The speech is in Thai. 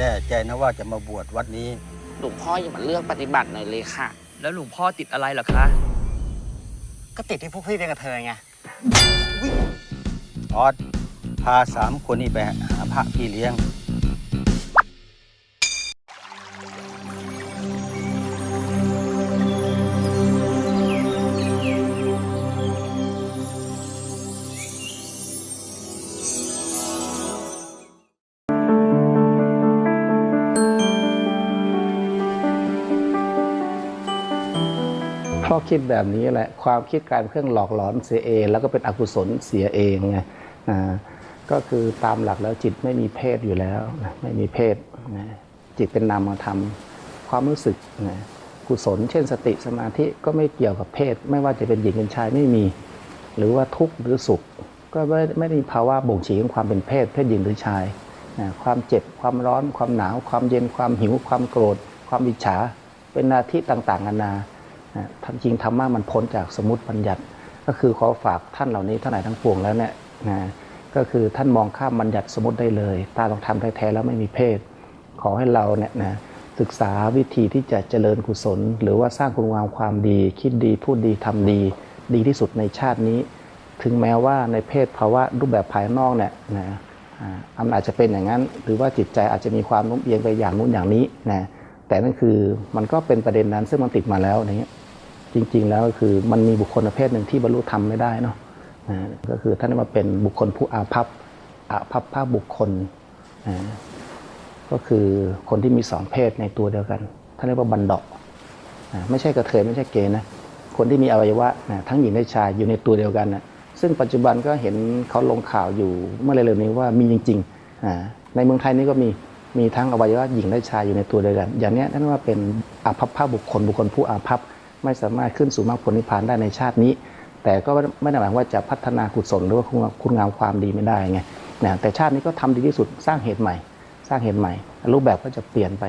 แน่ใจนะว่าจะมาบวชวัดนี้ หลวงพ่ออย่ามาเลือกปฏิบัติหน่อยเลยค่ะ แล้วหลวงพ่อติดอะไรเหรอคะ ก็ติดที่พวกพี่เป็นกระเทยไง ออสพาสามคนนี้ไปหาพระพี่เลี้ยง ราะคิดแบบนี้แหละความคิดกลายเป็นเครื่องหลอกหลอนเสียเอง แล้วก็เป็นอกุศลเสียเองไงก็คือตามหลักแล้วจิตไม่มีเพศอยู่แล้วนะไม่มีเพศนะจิตเป็นนามธรรมความรู้สึกนะกุศล เช่นสติสมาธิก็ไม่เกี่ยวกับเพศ ไม่ว่าจะเป็นหญิงเป็นชายไม่มี หรือว่าทุกข์หรือสุข ก็ไม่ไม่ได้มีภาวะบ่งชี้ของความเป็นเพศ เพศหญิงหรือชายนะความเจ็บความร้อน ความหนาว ความเย็นความหิว ความโกรธ ความอิจฉาเป็นนาทีต่างๆนานานะทำ จริงธรรมะมันพ้นจากสมมติบัญญัติ ก็คือขอฝากท่านเหล่านี้ท่านไหนทั้งปวงแล้วเนี่ยนะก็คือท่านมองข้ามบัญญัติสมมติได้เลย ตาลองทำแท้ๆแล้วไม่มีเพศ ขอให้เราเนี่ยนะศึกษาวิธีที่จะเจริญกุศล หรือว่าสร้างคุณงามความดี คิดดีพูดดีทำดี ดีที่สุดในชาตินี้ ถึงแม้ว่าในเพศภาวะรูปแบบภายนอกเนี่ยนะอ่ามันอาจจะเป็นอย่างนั้น หรือว่าจิตใจอาจจะมีความโน้มเอียงไปอย่างนู้นอย่างนี้นะแต่นั่นคือมันก็เป็นประเด็นนั้นซึ่งมันติดมาแล้วอย่างเงี้ย จริง ๆ แล้วก็คือมันมีบุคคลประเภทหนึ่งที่บรรลุธรรมไม่ได้เนาะก็คือท่านได้มาเป็นบุคคลผู้อาภัพอาภัพภาพบุคคล ก็คือคนที่มีสองเพศในตัวเดียวกันท่านเรียกว่าบันดาะนะไม่ใช่กระเทยไม่ใช่เกย์นะคนที่มีอวัยวะทั้งหญิงและชายอยู่ในตัวเดียวกันนะซึ่งปัจจุบันก็เห็นเขาลงข่าวอยู่เมื่อเร็วๆนี้ว่ามีจริงๆในเมืองไทยนี่ก็มีมีทั้งอวัยวะหญิงและชายอยู่ในตัวเดียวกัน อย่างนี้ยนั่นว่าเป็นอาภัพภาพบุคคลบุคคลผู้อาภัพ ไม่สามารถขึ้นสู่มรรคผลนิพพานได้ในชาตินี้ แต่ก็ไม่ได้หมายว่าจะพัฒนากุศลหรือว่าคุณงามความดีไม่ได้ไงนะแต่ชาตินี้ก็ทำดีที่สุดสร้างเหตุใหม่ สร้างเหตุใหม่ รูปแบบก็จะเปลี่ยนไป